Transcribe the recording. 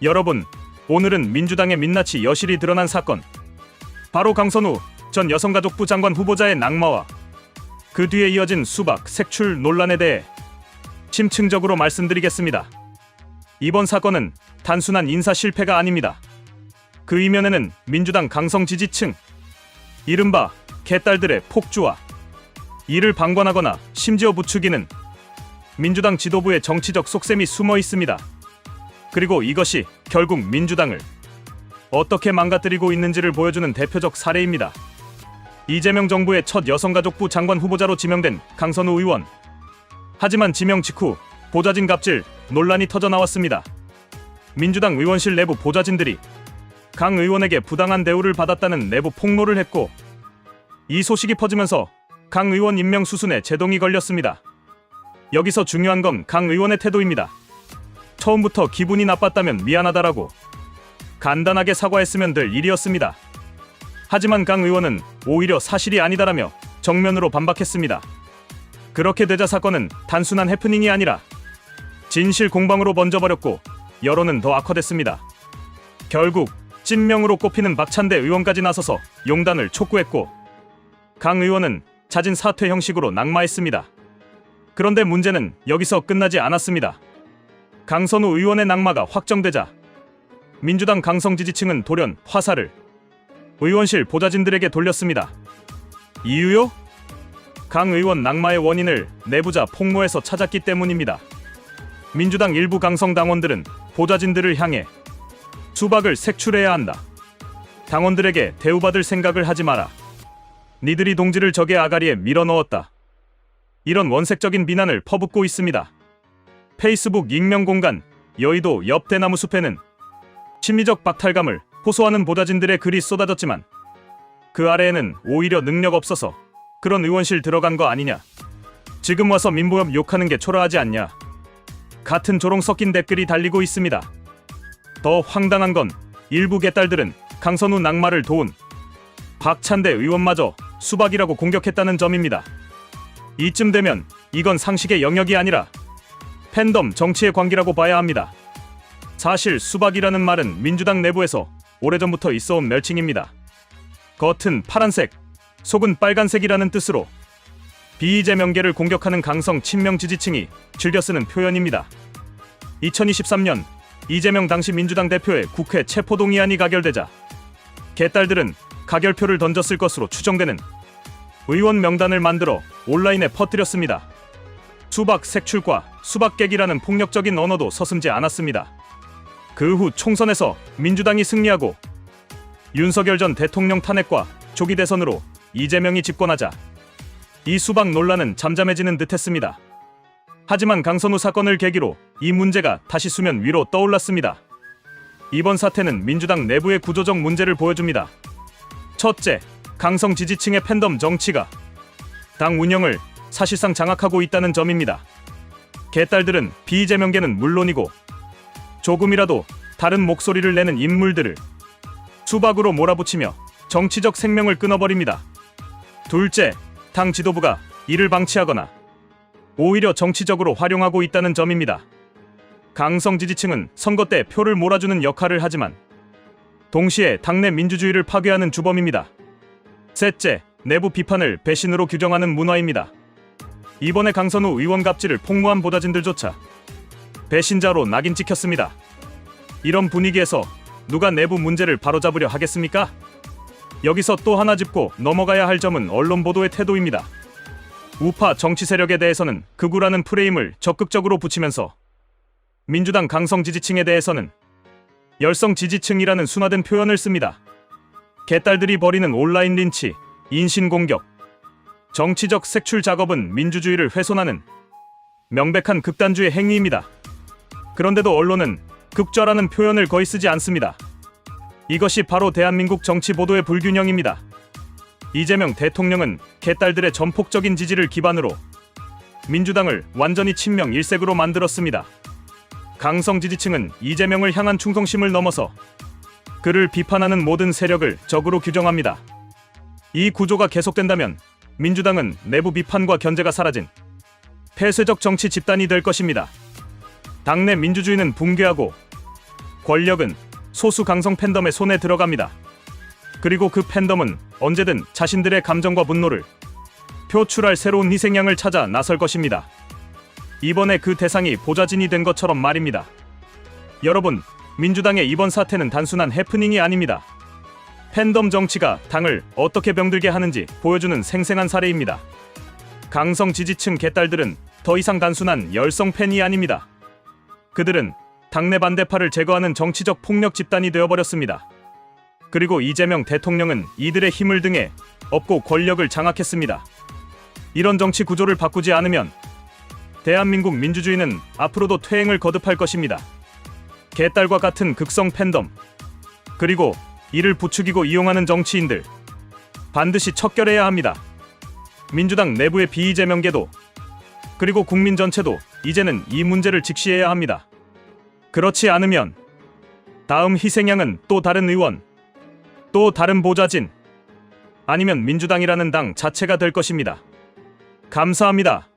여러분, 오늘은 민주당의 민낯이 여실히 드러난 사건. 바로 강선우 전 여성가족부 장관 후보자의 낙마와 그 뒤에 이어진 수박 색출 논란에 대해 심층적으로 말씀드리겠습니다. 이번 사건은 단순한 인사 실패가 아닙니다. 그 이면에는 민주당 강성 지지층, 이른바 개딸들의 폭주와 이를 방관하거나 심지어 부추기는 민주당 지도부의 정치적 속셈이 숨어 있습니다. 그리고 이것이 결국 민주당을 어떻게 망가뜨리고 있는지를 보여주는 대표적 사례입니다. 이재명 정부의 첫 여성가족부 장관 후보자로 지명된 강선우 의원. 하지만 지명 직후 보좌진 갑질 논란이 터져 나왔습니다. 민주당 의원실 내부 보좌진들이 강 의원에게 부당한 대우를 받았다는 내부 폭로를 했고 이 소식이 퍼지면서 강 의원 임명 수순에 제동이 걸렸습니다. 여기서 중요한 건 강 의원의 태도입니다. 처음부터 기분이 나빴다면 미안하다라고 간단하게 사과했으면 될 일이었습니다. 하지만 강 의원은 오히려 사실이 아니다라며 정면으로 반박했습니다. 그렇게 되자 사건은 단순한 해프닝이 아니라 진실 공방으로 번져버렸고 여론은 더 악화됐습니다. 결국 찐명으로 꼽히는 박찬대 의원까지 나서서 용단을 촉구했고 강 의원은 자진 사퇴 형식으로 낙마했습니다. 그런데 문제는 여기서 끝나지 않았습니다. 강선우 의원의 낙마가 확정되자 민주당 강성 지지층은 돌연 화살을 의원실 보좌진들에게 돌렸습니다. 이유요? 강 의원 낙마의 원인을 내부자 폭로에서 찾았기 때문입니다. 민주당 일부 강성 당원들은 보좌진들을 향해 수박을 색출해야 한다. 당원들에게 대우받을 생각을 하지 마라. 니들이 동지를 적의 아가리에 밀어넣었다. 이런 원색적인 비난을 퍼붓고 있습니다. 페이스북 익명 공간 여의도 옆 대나무 숲에는 심리적 박탈감을 호소하는 보좌진들의 글이 쏟아졌지만 그 아래에는 오히려 능력 없어서 그런 의원실 들어간 거 아니냐. 지금 와서 민보협 욕하는 게 초라하지 않냐. 같은 조롱 섞인 댓글이 달리고 있습니다. 더 황당한 건 일부 개딸들은 강선우 낙마를 도운 박찬대 의원마저 수박이라고 공격했다는 점입니다. 이쯤 되면 이건 상식의 영역이 아니라 팬덤 정치의 관계라고 봐야 합니다. 사실 수박이라는 말은 민주당 내부에서 오래전부터 있어온 멸칭입니다. 겉은 파란색, 속은 빨간색이라는 뜻으로 비이재명계를 공격하는 강성 친명 지지층이 즐겨 쓰는 표현입니다. 2023년 이재명 당시 민주당 대표의 국회 체포동의안이 가결되자 개딸들은 가결표를 던졌을 것으로 추정되는 의원 명단을 만들어 온라인에 퍼뜨렸습니다. 수박 색출과 수박 깨기라는 폭력적인 언어도 서슴지 않았습니다. 그 후 총선에서 민주당이 승리하고 윤석열 전 대통령 탄핵과 조기 대선으로 이재명이 집권하자 이 수박 논란은 잠잠해지는 듯했습니다. 하지만 강선우 사건을 계기로 이 문제가 다시 수면 위로 떠올랐습니다. 이번 사태는 민주당 내부의 구조적 문제를 보여줍니다. 첫째, 강성 지지층의 팬덤 정치가 당 운영을 사실상 장악하고 있다는 점입니다. 개딸들은 비이재명계는 물론이고 조금이라도 다른 목소리를 내는 인물들을 수박으로 몰아붙이며 정치적 생명을 끊어버립니다. 둘째, 당 지도부가 이를 방치하거나 오히려 정치적으로 활용하고 있다는 점입니다. 강성 지지층은 선거 때 표를 몰아주는 역할을 하지만 동시에 당내 민주주의를 파괴하는 주범입니다. 셋째, 내부 비판을 배신으로 규정하는 문화입니다. 이번에 강선우 의원 갑질을 폭로한 보좌진들조차 배신자로 낙인 찍혔습니다. 이런 분위기에서 누가 내부 문제를 바로잡으려 하겠습니까? 여기서 또 하나 짚고 넘어가야 할 점은 언론 보도의 태도입니다. 우파 정치 세력에 대해서는 극우라는 프레임을 적극적으로 붙이면서 민주당 강성 지지층에 대해서는 열성 지지층이라는 순화된 표현을 씁니다. 개딸들이 벌이는 온라인 린치, 인신 공격, 정치적 색출 작업은 민주주의를 훼손하는 명백한 극단주의 행위입니다. 그런데도 언론은 극좌라는 표현을 거의 쓰지 않습니다. 이것이 바로 대한민국 정치 보도의 불균형입니다. 이재명 대통령은 개딸들의 전폭적인 지지를 기반으로 민주당을 완전히 친명 일색으로 만들었습니다. 강성 지지층은 이재명을 향한 충성심을 넘어서 그를 비판하는 모든 세력을 적으로 규정합니다. 이 구조가 계속된다면 민주당은 내부 비판과 견제가 사라진 폐쇄적 정치 집단이 될 것입니다. 당내 민주주의는 붕괴하고 권력은 소수 강성 팬덤의 손에 들어갑니다. 그리고 그 팬덤은 언제든 자신들의 감정과 분노를 표출할 새로운 희생양을 찾아 나설 것입니다. 이번에 그 대상이 보좌진이 된 것처럼 말입니다. 여러분, 민주당의 이번 사태는 단순한 해프닝이 아닙니다. 팬덤 정치가 당을 어떻게 병들게 하는지 보여주는 생생한 사례입니다. 강성 지지층 개딸들은 더 이상 단순한 열성 팬이 아닙니다. 그들은 당내 반대파를 제거하는 정치적 폭력 집단이 되어버렸습니다. 그리고 이재명 대통령은 이들의 힘을 등에 업고 권력을 장악했습니다. 이런 정치 구조를 바꾸지 않으면 대한민국 민주주의는 앞으로도 퇴행을 거듭할 것입니다. 개딸과 같은 극성 팬덤 그리고 이를 부추기고 이용하는 정치인들 반드시 척결해야 합니다. 민주당 내부의 비이재명계도 그리고 국민 전체도 이제는 이 문제를 직시해야 합니다. 그렇지 않으면 다음 희생양은 또 다른 의원, 또 다른 보좌진, 아니면 민주당이라는 당 자체가 될 것입니다. 감사합니다.